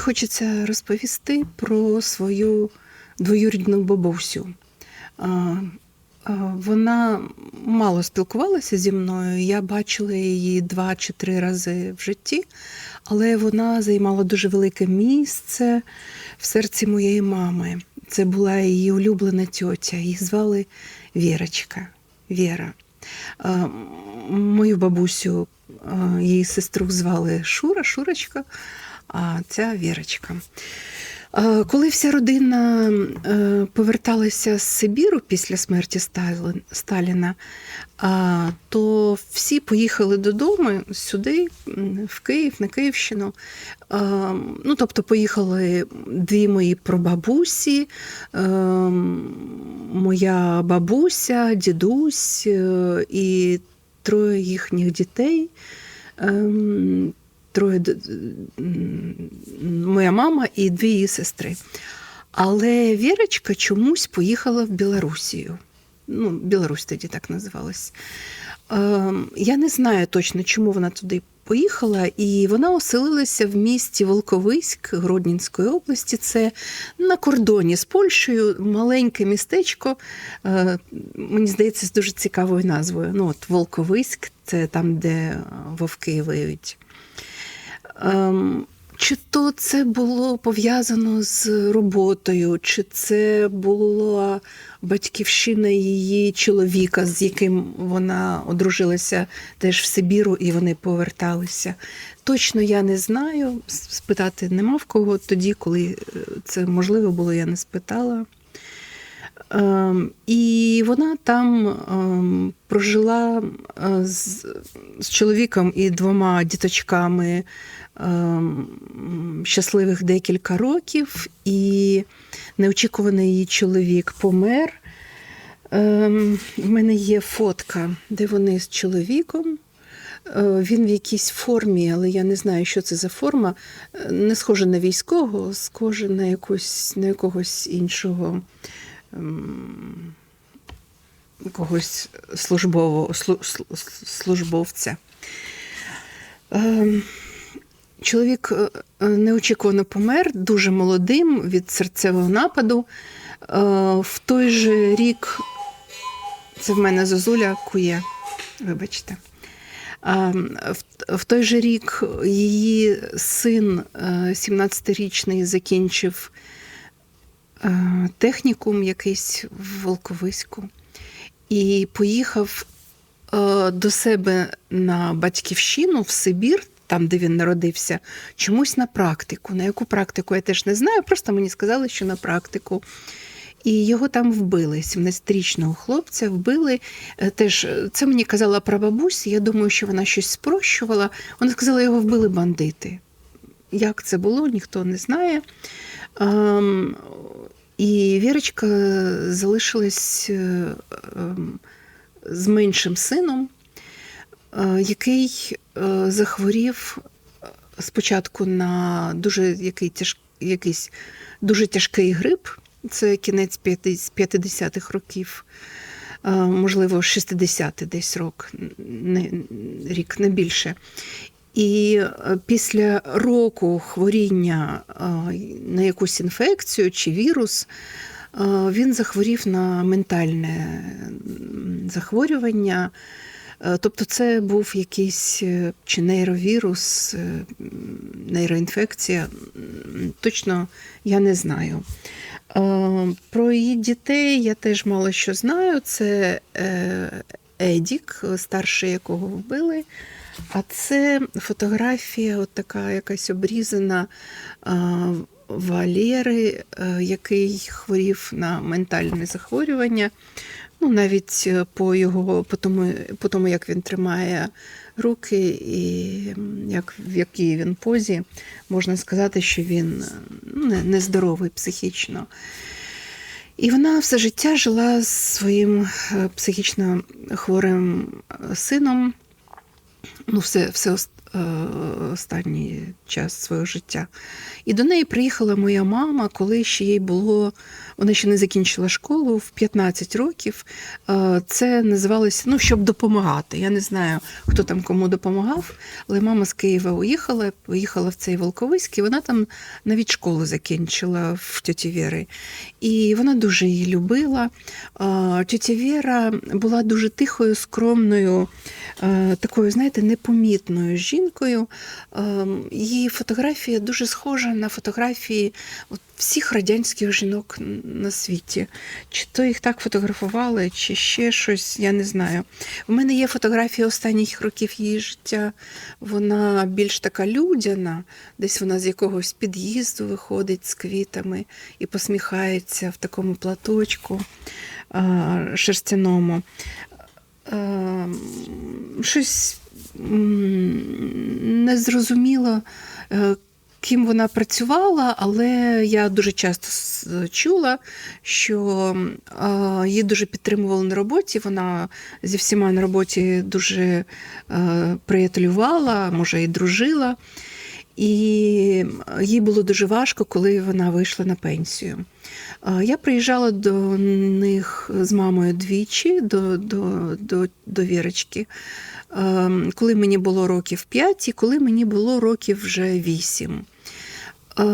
хочеться розповісти про свою двоюрідну бабусю. Вона мало спілкувалася зі мною. Я бачила її два чи три рази в житті, але вона займала дуже велике місце в серці моєї мами. Це була її улюблена тьотя. Її звали Вірочка. Віра. Мою бабусю, її сестру звали Шура, Шурочка, а ця Вірочка. Коли вся родина е, поверталася з Сибіру після смерті Сталіна, то всі поїхали додому сюди, в Київ, на Київщину. Ну, тобто поїхали дві мої прабабусі, е, моя бабуся, дідусь е, і троє їхніх дітей. Троє моя мама і дві її сестри. Але Вірочка чомусь поїхала в Білорусію. Ну, Білорусь тоді так називалась. Ем, Я не знаю точно, чому вона туди поїхала, і вона оселилася в місті Волковиськ Гродненської області. Це на кордоні з Польщею, маленьке містечко. е, Мені здається, з дуже цікавою назвою. Ну, от Волковиськ це там, де е, вовки виють. Ем, Чи то це було пов'язано з роботою, чи це була батьківщина її чоловіка, з яким вона одружилася теж в Сибіру, і вони поверталися. Точно я не знаю. Спитати нема в кого тоді, коли е, це можливо було, я не спитала. Ем, І вона там ем, прожила е, з, чоловіком і двома діточками ем, щасливих декілька років, і неочікуваний її чоловік помер. В мене є фотка, де вони з чоловіком. Е, Він в якійсь формі, але я не знаю, що це за форма. Е, Не схоже на військового, схоже на якусь, на якогось іншого ем, якогось службового слу- слу- службовця. Ем, Чоловік е, е, неочікувано помер, дуже молодим від серцевого нападу. Е, В той же рік, це в мене Зозуля кує, вибачте. В, в той же рік її син, е, 17-річний, закінчив технікум якийсь в Волковиську і поїхав е, до себе на батьківщину в Сибір, там, де він народився, чомусь на практику. На яку практику я теж не знаю, просто мені сказали, що на практику. І його там вбили, 17-річного хлопця вбили. Е, Теж е, це мені казала прабабуся. Я думаю, що вона щось спрощувала. Вона сказала, його вбили бандити. Як це було, ніхто не знає. І Вірочка залишилась е, ем, з меншим сином, е, який е, захворів спочатку на дуже який тяж, якийсь дуже тяжкий грип. Це кінець 50-х років, можливо, 60-й десь рок, не, рік, не більше. І е, після року хворіння е, на якусь інфекцію чи вірус, е, він захворів на ментальне захворювання. Тобто це був якийсь чи нейровірус, нейроінфекція. Точно я не знаю. Про її дітей я теж мало що знаю. Це Едік, старший якого вбили. А це фотографія, от така якась обрізана а, Валєри, е, який хворів на ментальне захворювання. Ну, навіть е, по його, по тому, по тому, як він тримає руки і як, в якій він позі, можна сказати, що він е, ну, не- нездоровий психічно. І вона все життя жила з своїм психічно хворим сином. Ну, все, все е, останній час свого життя. І до неї приїхала моя мама, коли ще їй було, вона ще не закінчила школу в 15 років. Е, Це називалося ну, щоб допомагати. Я не знаю, хто там кому допомагав, але мама з Києва уїхала, поїхала в цей Волковиськ, і вона там навіть школу закінчила в тьоті Віри. І вона дуже її любила. Е, Тьотя Віра була дуже тихою, скромною, е, такою, знаєте, непомітною жінкою. Е, Її фотографія дуже схожа на фотографії от всіх радянських жінок на світі. Чи то їх так фотографували, чи ще щось, я не знаю. У мене є фотографія останніх років її життя. Вона більш така людяна, десь вона з якогось під'їзду виходить з квітами і посміхається в такому платочку шерстяному. Щось незрозуміло, е, ким вона працювала, але я дуже часто чула, що її дуже підтримували на роботі. Вона зі всіма на роботі дуже е, приятелювала, може, і дружила. І їй було дуже важко, коли вона вийшла на пенсію. Я приїжджала до них з мамою двічі, до, до, до, до Вірочки, е, коли мені було років 5 і коли мені було років вже 8. Е,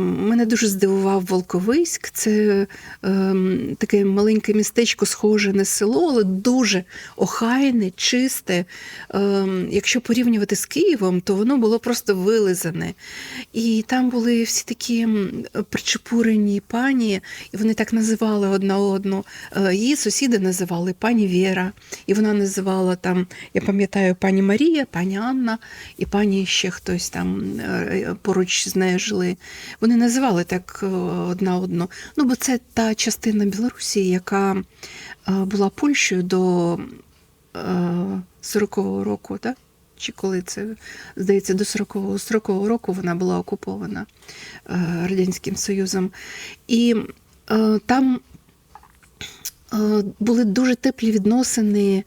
Мене дуже здивував Волковиськ. Це е, таке маленьке містечко, схоже на село, але дуже охайне, чисте. Е, якщо порівнювати з Києвом, то воно було просто вилизане. І там були всі такі причепурені пані, і вони так називали одна одну. Е, Її сусіди називали пані Віра, і вона називала там, я пам'ятаю, пані Марія, пані Анна і пані ще хтось там е, поруч з нею жили. Вони називали так е, одна одну. Ну, бо це та частина Білорусі, яка е, була Польщею до е, 40-го року, так? Чи коли це, здається, до 40-го 40-го року вона була окупована е, Радянським Союзом. І е, там е, були дуже теплі відносини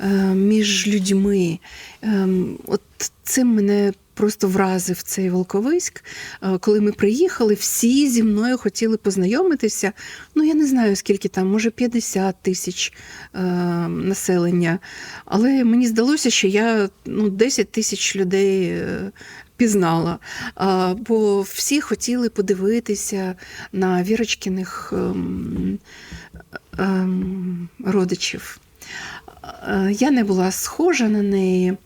е, між людьми. Ем, От цим мене просто вразив цей Волковиськ. Е, Коли ми приїхали, всі зі мною хотіли познайомитися. Ну, я не знаю, скільки там, може 50 тисяч е, населення. Але мені здалося, що я ну, 10 тисяч людей. е, Пізнала, бо всі хотіли подивитися на Вірочкиних ем, ем, родичів. Е, Я не була схожа на неї,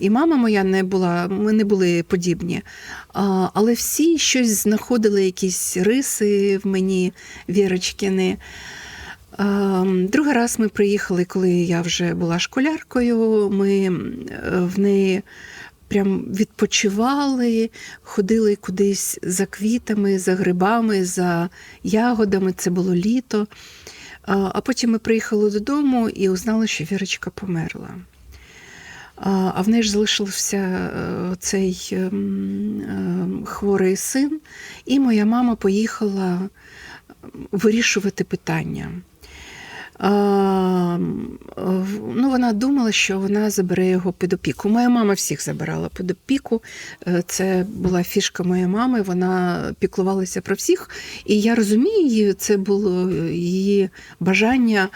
і мама моя не була, ми не були подібні. Але всі щось знаходили, якісь риси в мені Вірочкини. Другий раз ми приїхали, коли я вже була школяркою. Ми в неї прям відпочивали, ходили кудись за квітами, за грибами, за ягодами. Це було літо. А потім ми приїхали додому і узнали, що Вірочка померла. А в неї ж залишився е, цей ем, ем, хворий син, і моя мама поїхала вирішувати питання. Ну, вона думала, що вона забере його під опіку. Моя мама всіх забирала під опіку. Е, Це була фішка моєї мами. Вона піклувалася про всіх. І я розумію це було її бажання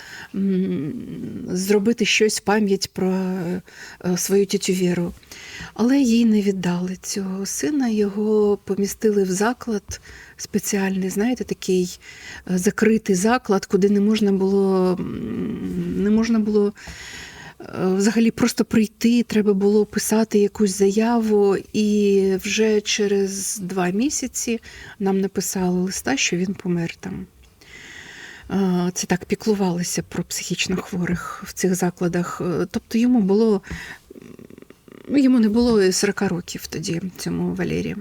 зробити щось в пам'ять про е, свою тітю Віру. Але їй не віддали цього сина, його помістили в заклад спеціальний, знаєте, такий е, закритий заклад, куди не можна було, не можна було е, взагалі просто прийти, треба було писати якусь заяву. І вже через два місяці нам написали листа, що він помер там. Це так піклувалися про психічно хворих в цих закладах. Е, Тобто йому було Йому не було 40 років тоді, цьому Валерію.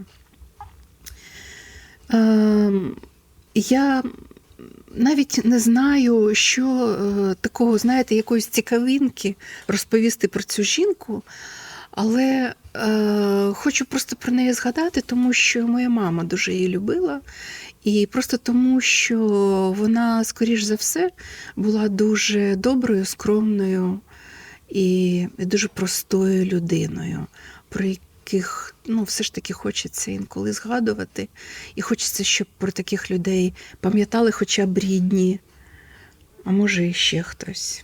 Ем, я навіть не знаю, що е, такого, знаєте, якоїсь цікавинки розповісти про цю жінку, але е, хочу просто про неї згадати, тому що моя мама дуже її любила. І просто тому, що вона, скоріш за все, була дуже доброю, скромною і дуже простою людиною. про яких ну, все ж таки хочеться інколи згадувати. І хочеться, щоб про таких людей пам'ятали хоча б рідні, а може і ще хтось.